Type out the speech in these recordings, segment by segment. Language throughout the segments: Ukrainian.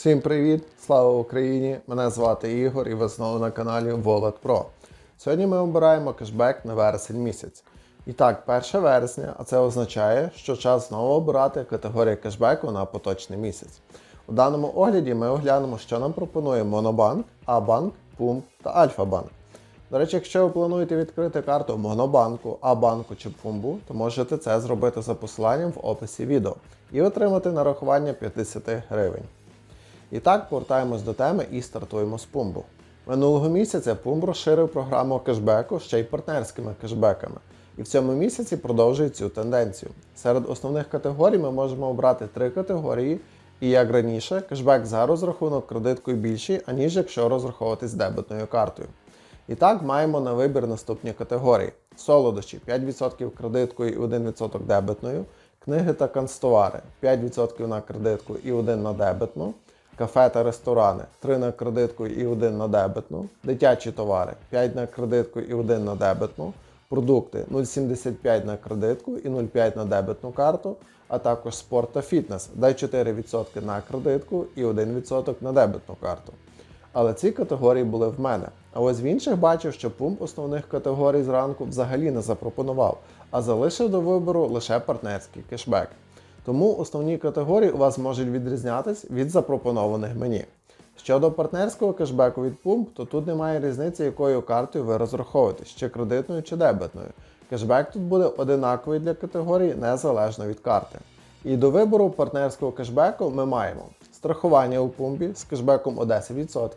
Всім привіт! Слава Україні! Мене звати Ігор і ви знову на каналі Wallet Pro. Сьогодні ми обираємо кешбек на вересень місяць. І так, 1 вересня, а це означає, що час знову обирати категорію кешбеку на поточний місяць. У даному огляді ми оглянемо, що нам пропонує Монобанк, Абанк, Пум та Альфа-банк. До речі, якщо ви плануєте відкрити карту Монобанку, Абанку чи Пумбу, то можете це зробити за посиланням в описі відео і отримати нарахування 50 гривень. І так, повертаємось до теми і стартуємо з Пумбу. Минулого місяця Пумб розширив програму кешбеку ще й партнерськими кешбеками. І в цьому місяці продовжує цю тенденцію. Серед основних категорій ми можемо обрати три категорії, і як раніше, кешбек за розрахунок кредиткою більший, аніж якщо розраховуватись дебетною картою. І так маємо на вибір наступні категорії: солодощі 5% кредиткою і 1% дебетною, книги та канцтовари 5% на кредитку і 1% на дебетну, кафе та ресторани 3 на кредитку і 1 на дебетну, дитячі товари 5 на кредитку і 1 на дебетну, продукти 0,75 на кредитку і 0,5 на дебетну карту, а також спорт та фітнес дай 4% на кредитку і 1% на дебетну карту. Але ці категорії були в мене. А ось в інших бачив, що пумп основних категорій зранку взагалі не запропонував, а залишив до вибору лише партнерський кешбек. Тому основні категорії у вас можуть відрізнятись від запропонованих мені. Щодо партнерського кешбеку від пумп, то тут немає різниці, якою картою ви розраховуєтесь, чи кредитною, чи дебетною. Кешбек тут буде одинаковий для категорій незалежно від карти. І до вибору партнерського кешбеку ми маємо страхування у пумпі з кешбеком у 10%,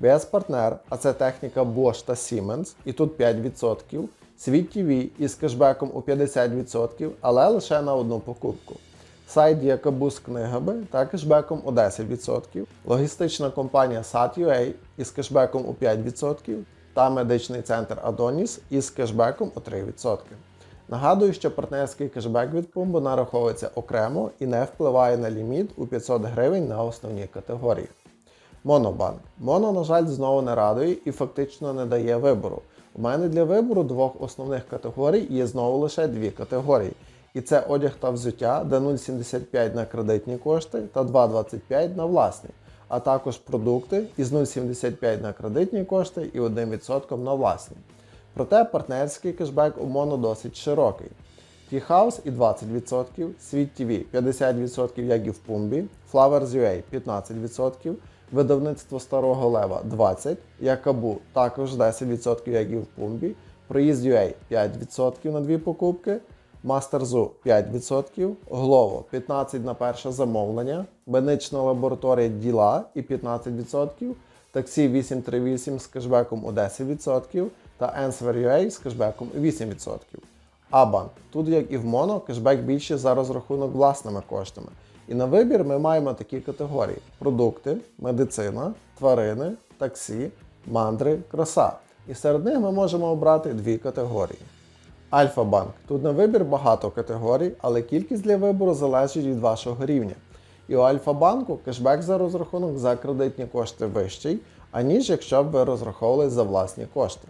BS партнер, а це техніка Bosch та Siemens, і тут 5%, Світ TV із кешбеком у 50%, але лише на одну покупку. Сайт Якабу з книгами та кешбеком у 10%, логістична компанія SAT.UA із кешбеком у 5% та медичний центр Adonis із кешбеком у 3%. Нагадую, що партнерський кешбек від Пумбо нараховується окремо і не впливає на ліміт у 500 гривень на основні категорії. Монобанк. Моно, на жаль, знову не радує і фактично не дає вибору. У мене для вибору двох основних категорій є знову лише дві категорії. І це одяг та взуття, де 0,75 на кредитні кошти та 2,25 на власні, а також продукти із 0,75 на кредитні кошти і 1% на власні. Проте партнерський кешбек у Моно досить широкий. T-House і 20%, Світ TV 50% як і в Пумбі, Flowers UA 15%, видавництво Старого Лева 20%, Якабу також 10% як і в Пумбі, Проїзд UA 5% на дві покупки, Мастерзу 5%, Глово 15% на перше замовлення, Бенична лабораторія Діла і 15%, Таксі 838 з кешбеком у 10% та Answer.ua з кешбеком у 8%. Абанк. Тут, як і в Моно, кешбек більше за розрахунок власними коштами. І на вибір ми маємо такі категорії: продукти, медицина, тварини, таксі, мандри, краса. І серед них ми можемо обрати дві категорії. Альфа-банк. Тут на вибір багато категорій, але кількість для вибору залежить від вашого рівня. І у Альфа-банку кешбек за розрахунок за кредитні кошти вищий, аніж якщо б ви розраховували за власні кошти.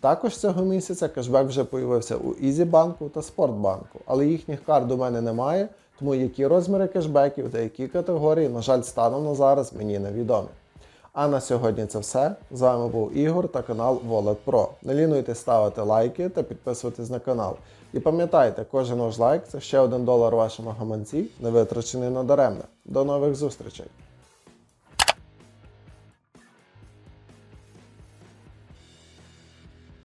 Також цього місяця кешбек вже появився у Ізібанку та Спортбанку, але їхніх карт у мене немає, тому які розміри кешбеків та які категорії, на жаль, станом на зараз мені невідомі. А на сьогодні це все. З вами був Ігор та канал Wallet Pro. Не лінуйте ставити лайки та підписуватись на канал. І пам'ятайте, кожен ваш лайк це ще один долар вашому гаманці, не витрачений надаремне. До нових зустрічей!